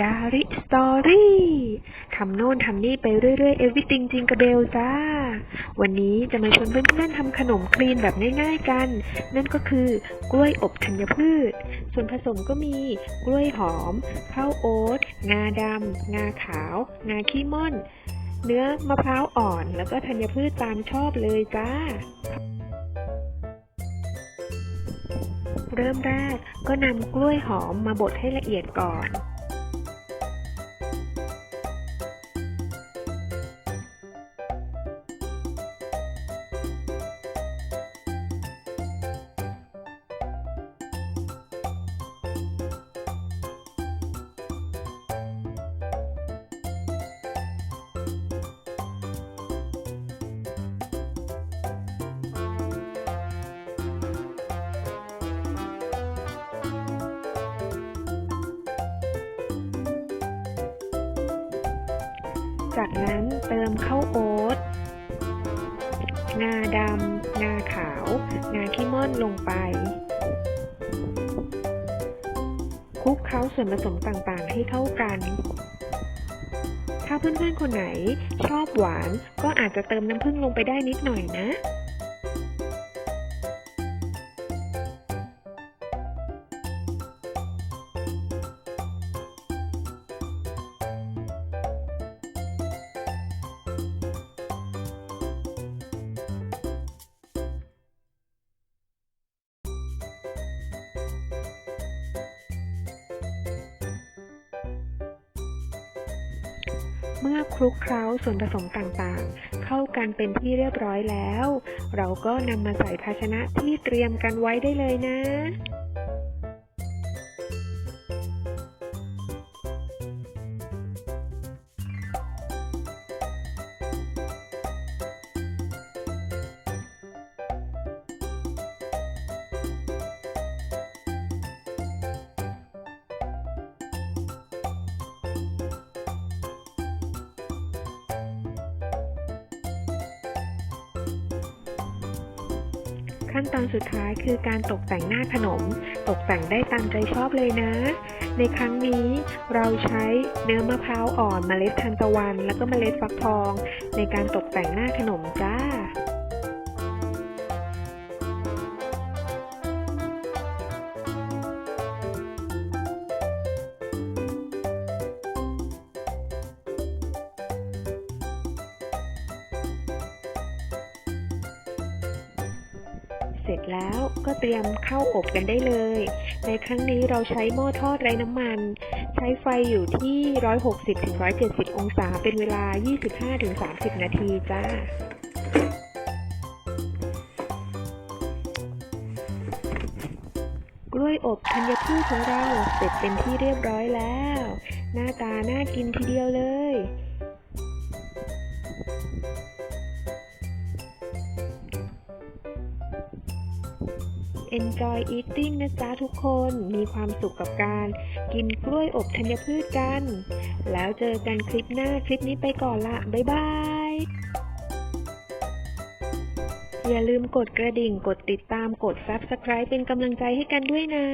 ดาริสตอรี่ทำโน่นทำนี่ไปเรื่อยๆ everything จริงกระเบลจ้า วันนี้จะมาชวนเพื่อนๆทำขนมคลีนแบบง่ายๆกัน นั่นก็คือกล้วยอบธัญพืช ส่วนผสมก็มีกล้วยหอม ข้าวโอ๊ต งาดำ งาขาว งาขี้ม่อน เนื้อมะพร้าวอ่อน แล้วก็ธัญพืชตามชอบเลยจ้าเริ่มแรกก็นำกล้วยหอมมาบดให้ละเอียดก่อน จากนั้นเติมข้าวโอ๊ต งาดำ งาขาว งาขี้ม่อนลงไป คลุกเคล้าส่วนผสมต่างๆ ให้เข้ากัน ถ้าเพื่อนๆคนไหนชอบหวานก็อาจจะเติมน้ำผึ้งลงไปได้นิดหน่อยนะ เมื่อคลุกเคล้าส่วนผสมต่างๆ เข้ากันเป็นที่เรียบร้อยแล้ว เราก็นำมาใส่ภาชนะที่เตรียมกันไว้ได้เลยนะ ขั้นตอนสุดท้ายคือการตกแต่งหน้าขนม ตกแต่งได้ตามใจชอบเลยนะ ในครั้งนี้เราใช้เนื้อมะพร้าวอ่อนเมล็ดทานตะวัน แล้วก็เมล็ดฟักทอง ในการตกแต่งหน้าขนมจ้า เสร็จแล้วก็เตรียมเข้าอบกันได้เลย ในครั้งนี้เราใช้หม้อทอดไร้น้ำมัน ใช้ไฟอยู่ที่ 160-170 องศาเป็นเวลา 25-30 นาทีจ้ากล้วยอบธัญพืชของเราเสร็จเป็นที่เรียบร้อยแล้ว หน้าตาน่ากินทีเดียวเลย Enjoy eating นะจ๊ะทุกคน มีความสุขกับการ กินกล้วยอบธัญพืชกัน แล้วเจอกันคลิปหน้าคลิปนี้ไปก่อนละ บ๊ายบาย อย่าลืมกดกระดิ่ง กดติดตาม กด Subscribe เป็นกำลังใจให้กันด้วยนะ